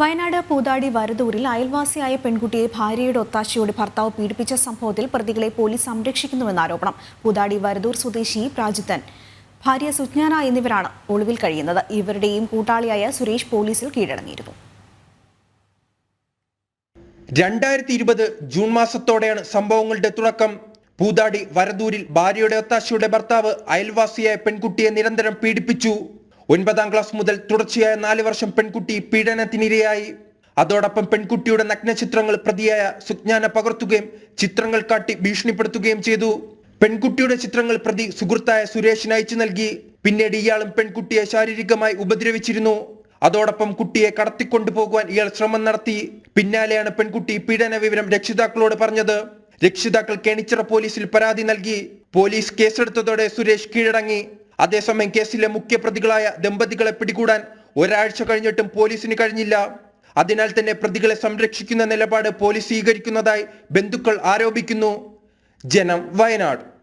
വയനാട് പൂതാടി വരദൂരിൽ അയൽവാസിയായ പെൺകുട്ടിയെ ഭാര്യയുടെ ഒത്താശയോടെ ഭർത്താവ് പീഡിപ്പിച്ച സംഭവത്തിൽ പ്രതികളെ പോലീസ് സംരക്ഷിക്കുന്നുവെന്ന ആരോപണം. പൂതാടി വരദൂർ സ്വദേശി പ്രാജിത്തൻ. ഭാര്യ സുജ്ഞാന എന്നിവരാണ് ഒളിവിൽ കഴിയുന്നത്. ഇവരുടെയും കൂട്ടാളിയായ സുരേഷ് പോലീസിൽ കീഴടങ്ങിയിരുന്നു. രണ്ടായിരത്തി ഇരുപത് ജൂൺ മാസത്തോടെയാണ് സംഭവങ്ങളുടെ തുടക്കം. പൂതാടി വരദൂരിൽ ഭാര്യയുടെ ഒത്താശയുടെ ഭർത്താവ് അയൽവാസിയായ പെൺകുട്ടിയെ നിരന്തരം പീഡിപ്പിച്ചു. ഒൻപതാം ക്ലാസ് മുതൽ തുടർച്ചയായ നാല് വർഷം പെൺകുട്ടി പീഡനത്തിനിരയായി. അതോടൊപ്പം പെൺകുട്ടിയുടെ നഗ്നചിത്രങ്ങൾ പ്രതിയായ സുജ്ഞാന പകർത്തുകയും ചിത്രങ്ങൾ കാട്ടി ഭീഷണിപ്പെടുത്തുകയും ചെയ്തു. പെൺകുട്ടിയുടെ ചിത്രങ്ങൾ പ്രതി സുഹൃത്തായ സുരേഷിന് അയച്ചു നൽകി. പിന്നീട് ഇയാളും പെൺകുട്ടിയെ ശാരീരികമായി ഉപദ്രവിച്ചിരുന്നു. അതോടൊപ്പം കുട്ടിയെ കടത്തിക്കൊണ്ടുപോകുവാൻ ഇയാൾ ശ്രമം നടത്തി. പിന്നാലെയാണ് പെൺകുട്ടി പീഡന വിവരം രക്ഷിതാക്കളോട് പറഞ്ഞത്. രക്ഷിതാക്കൾ കേണിച്ചിറ പോലീസിൽ പരാതി നൽകി. പോലീസ് കേസെടുത്തതോടെ സുരേഷ് കീഴടങ്ങി. അതേസമയം കേസിലെ മുഖ്യപ്രതികളായ ദമ്പതികളെ പിടികൂടാൻ ഒരാഴ്ച കഴിഞ്ഞിട്ടും പോലീസിന് കഴിഞ്ഞില്ല. അതിനാൽ തന്നെ പ്രതികളെ സംരക്ഷിക്കുന്ന നിലപാട് പോലീസ് സ്വീകരിക്കുന്നതായി ബന്ധുക്കൾ ആരോപിക്കുന്നു. ജനം വയനാട്.